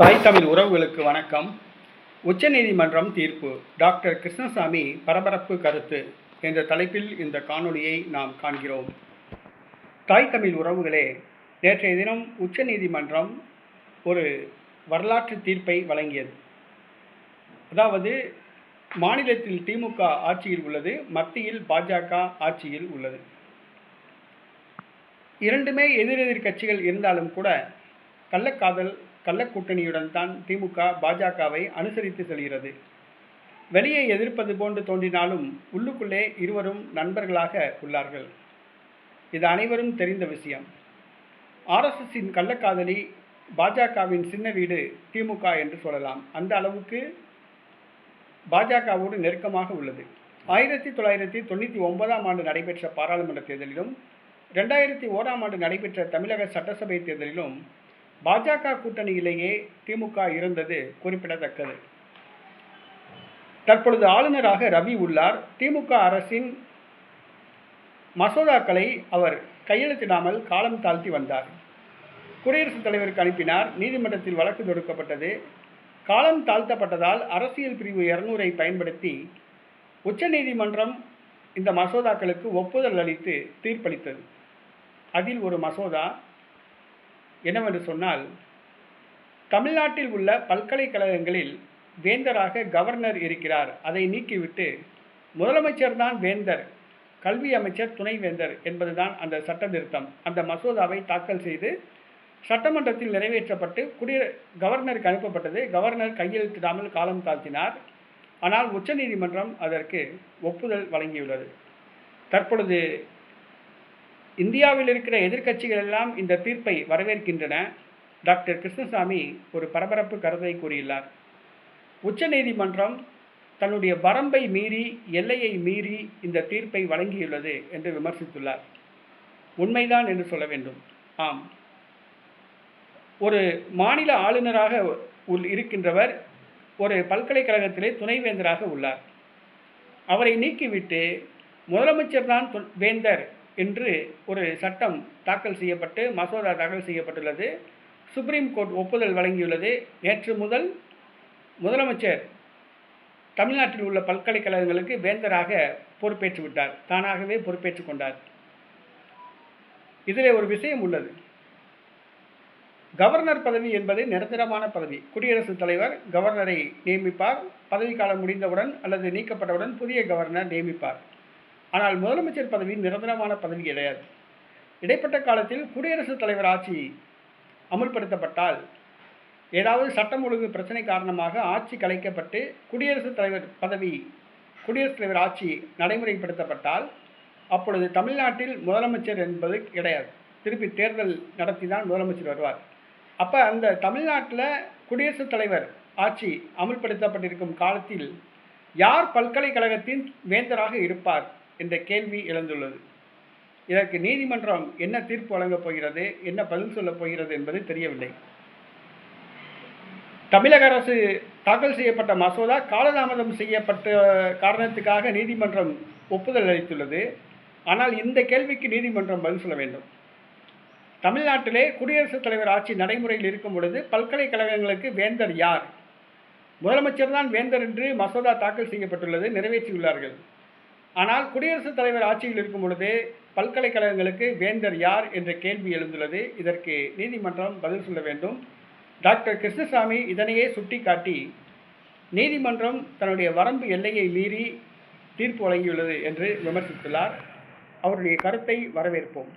தாய் தமிழ் உறவுகளுக்கு வணக்கம். உச்சநீதிமன்றம் தீர்ப்பு. டாக்டர் கிருஷ்ணசாமி பரபரப்பு கருத்து என்ற தலைப்பில் இந்த காணொளியை நாம் காண்கிறோம். தாய் தமிழ் உறவுகளே நேற்றைய தினம் உச்சநீதிமன்றம் ஒரு வரலாற்று தீர்ப்பை வழங்கியது. அதாவது மாநிலத்தில் திமுக ஆட்சியில் உள்ளது மத்தியில் பாஜக ஆட்சியில் உள்ளது. இரண்டுமே எதிரெதிர் கட்சிகள் இருந்தாலும் கூட கள்ளக்காதல் கள்ளக்கூட்டணியுடன் தான் திமுக பாஜகவை அனுசரித்து செல்கிறது. வெளியே எதிர்ப்பது போன்று தோன்றினாலும் உள்ளுக்குள்ளே இருவரும் நண்பர்களாக உள்ளார்கள். இது அனைவரும் தெரிந்த விஷயம். ஆர்எஸ்எஸின் கள்ளக்காதலி பாஜகவின் சின்ன வீடு திமுக என்று சொல்லலாம். அந்த அளவுக்கு பாஜகவோடு நெருக்கமாக உள்ளது. ஆயிரத்தி தொள்ளாயிரத்தி தொண்ணூற்றி ஒன்பதாம் ஆண்டு நடைபெற்ற பாராளுமன்ற தேர்தலிலும் ரெண்டாயிரத்தி ஓராம் ஆண்டு நடைபெற்ற தமிழக சட்டசபை தேர்தலிலும் பாஜக கூட்டணியிலேயே திமுக இருந்தது குறிப்பிடத்தக்கது. தற்பொழுது ஆளுநராக ரவி உள்ளார். திமுக அரசின் மசோதாக்களை அவர் கையெழுத்திடாமல் காலம் தாழ்த்தி வந்தார். குடியரசுத் தலைவருக்கு அனுப்பினார். நீதிமன்றத்தில் வழக்கு தொடுக்கப்பட்டது. காலம் தாழ்த்தப்பட்டதால் அரசியல் பிரிவு இருநூறை பயன்படுத்தி உச்சநீதிமன்றம் இந்த மசோதாக்களுக்கு ஒப்புதல் அளித்து தீர்ப்பளித்தது. அதில் ஒரு மசோதா என்னவென்று சொன்னால் தமிழ்நாட்டில் உள்ள பல்கலைக்கழகங்களில் வேந்தராக கவர்னர் இருக்கிறார். அதை நீக்கிவிட்டு முதலமைச்சர் தான் வேந்தர் கல்வி அமைச்சர் துணைவேந்தர் என்பதுதான் அந்த சட்ட திருத்தம். அந்த மசோதாவை தாக்கல் செய்து சட்டமன்றத்தில் நிறைவேற்றப்பட்டு குடிய கவர்னருக்கு அனுப்பப்பட்டது. கவர்னர் கையெழுத்திடாமல் காலம் தாழ்த்தினார். ஆனால் உச்சநீதிமன்றம் அதற்கு ஒப்புதல் வழங்கியுள்ளது. தற்பொழுது இந்தியாவில் இருக்கிற எதிர்க்கட்சிகள் எல்லாம் இந்த தீர்ப்பை வரவேற்கின்றன. டாக்டர் கிருஷ்ணசாமி ஒரு பரபரப்பு கருத்தை கூறியுள்ளார். உச்சநீதிமன்றம் தன்னுடைய வரம்பை மீறி எல்லையை மீறி இந்த தீர்ப்பை வழங்கியுள்ளது என்று விமர்சித்துள்ளார். உண்மைதான் என்று சொல்ல வேண்டும். ஆம். ஒரு மாநில ஆளுநராக உள் இருக்கின்றவர் ஒரு பல்கலைக்கழகத்திலே துணைவேந்தராக உள்ளார். அவரை நீக்கிவிட்டு முதலமைச்சர் தான் வேந்தர் என்று ஒரு சட்டம் தாக்கல் செய்யப்பட்டு மசோதா தாக்கல் செய்யப்பட்டுள்ளது. சுப்ரீம் கோர்ட் ஒப்புதல் வழங்கியுள்ளது. நேற்று முதல் முதலமைச்சர் தமிழ்நாட்டில் உள்ள பல்கலைக்கழகங்களுக்கு வேந்தராக பொறுப்பேற்று விட்டார். தானாகவே பொறுப்பேற்றுக் கொண்டார். இதில் ஒரு விஷயம் உள்ளது. கவர்னர் பதவி என்பது நிரந்தரமான பதவி. குடியரசுத் தலைவர் கவர்னரை நியமிப்பார். பதவிக்காலம் முடிந்தவுடன் அல்லது நீக்கப்பட்டவுடன் புதிய கவர்னர் நியமிப்பார். ஆனால் முதலமைச்சர் பதவி நிரந்தரமான பதவி கிடையாது. இடைப்பட்ட காலத்தில் குடியரசுத் தலைவர் ஆட்சி அமுல்படுத்தப்பட்டால் ஏதாவது சட்டம் ஒழுங்கு பிரச்சனை காரணமாக ஆட்சி கலைக்கப்பட்டு குடியரசுத் தலைவர் பதவி குடியரசுத் தலைவர் ஆட்சி நடைமுறைப்படுத்தப்பட்டால் அப்பொழுது தமிழ்நாட்டில் முதலமைச்சர் என்பது கிடையாது. திருப்பி தேர்தல் நடத்தி தான் முதலமைச்சர் வருவார். அப்போ அந்த தமிழ்நாட்டில் குடியரசுத் தலைவர் ஆட்சி அமுல்படுத்தப்பட்டிருக்கும் காலத்தில் யார் பல்கலைக்கழகத்தின் வேந்தராக இருப்பார்? என்ற கேள்வி எழுந்துள்ளது. இதற்கு நீதிமன்றம் என்ன தீர்ப்பு வழங்கப் போகிறது என்ன பதில் சொல்லப் போகிறது என்பது தெரியவில்லை. தமிழக அரசு தாக்கல் செய்யப்பட்ட மசோதா காலதாமதம் செய்யப்பட்ட காரணத்துக்காக நீதிமன்றம் ஒப்புதல் அளித்துள்ளது. ஆனால் இந்த கேள்விக்கு நீதிமன்றம் பதில் சொல்ல வேண்டும். தமிழ்நாட்டிலே குடியரசுத் தலைவர் ஆட்சி நடைமுறையில் இருக்கும் பொழுது பல்கலைக்கழகங்களுக்கு வேந்தர் யார்? முதலமைச்சர் தான் வேந்தர் என்று மசோதா தாக்கல் செய்யப்பட்டுள்ளது நிறைவேற்றியுள்ளார்கள். ஆனால் குடியரசுத் தலைவர் ஆட்சியில் இருக்கும் பொழுது பல்கலைக்கழகங்களுக்கு வேந்தர் யார் என்ற கேள்வி எழுந்துள்ளது. இதற்கு நீதிமன்றம் பதில் சொல்ல வேண்டும். டாக்டர் கிருஷ்ணசாமி இதனையே சுட்டிக்காட்டி நீதிமன்றம் தன்னுடைய வரம்பு எல்லையை மீறி தீர்ப்பு வழங்கியுள்ளது என்று விமர்சித்துள்ளார். அவருடைய கருத்தை வரவேற்போம்.